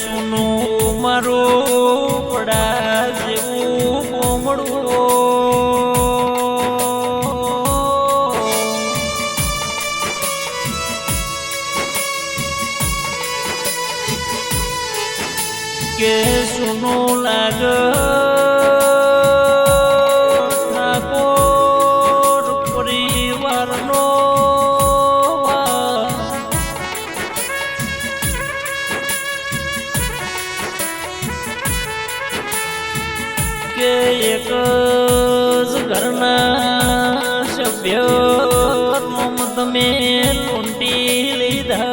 સુનું મારો પડા જેવું કોમળું કે સુનું લાગ એક જ ઘરના સભ્ય નોમ તમે લૂંટી લીધા.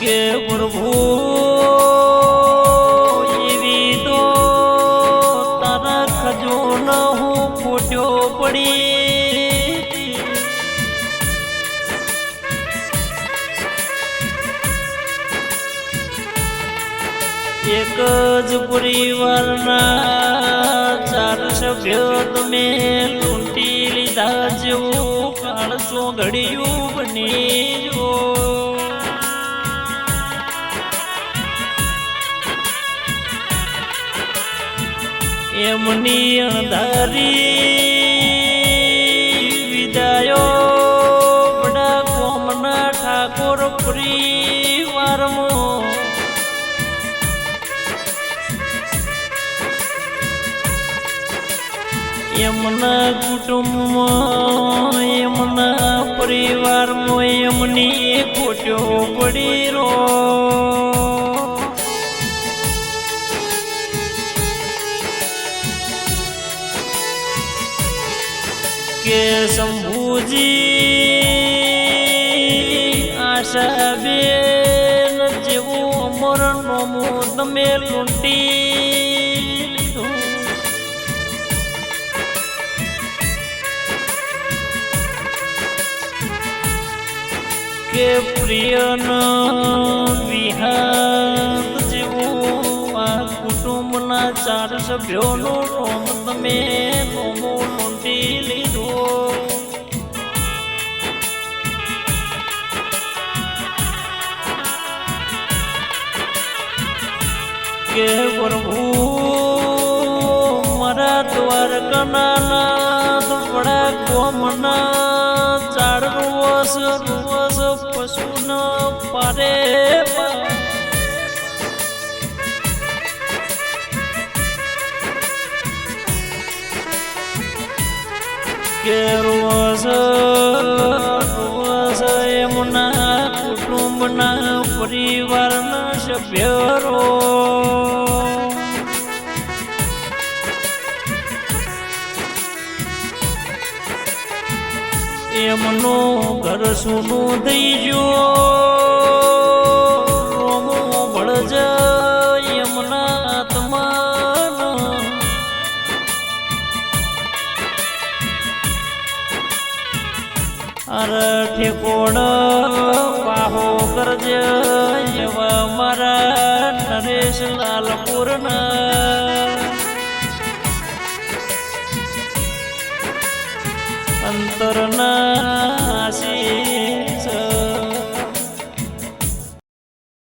કે પ્રભુ એક જ પરિવારના ચાર સભ્યો તમે લૂંટી લીધા જેવું કાળસો ઘડિયું બની જો એમની અંધારી એમના કુટુંબમાં, એમના પરિવારમાં એમની ખોટ્યો પડી રો કે શંભુજી, આશા બેન જેવું અમર નોમું તમે લૂંટી. કે પ્રિયનો વિહાર જેવું આ કુટુંબના ચાર સભ્યોનો રોમ તમે રોમો લૂંટી લીધો. કે પ્રભુ, મારા દ્વારકાના વડા કોમના ચાર રૂવસ રૂવસ પશુન પરે કે રોસ રોસ એમના કુટુંબના પરિવારના સભ્યો એમનું ઘર સુનું થઈ ગયું ભળજ એમના આત્માના અરે ઠેકોણ પાહો કરજ એવા મારા નરેશ લાલપુરના અંતરના આશી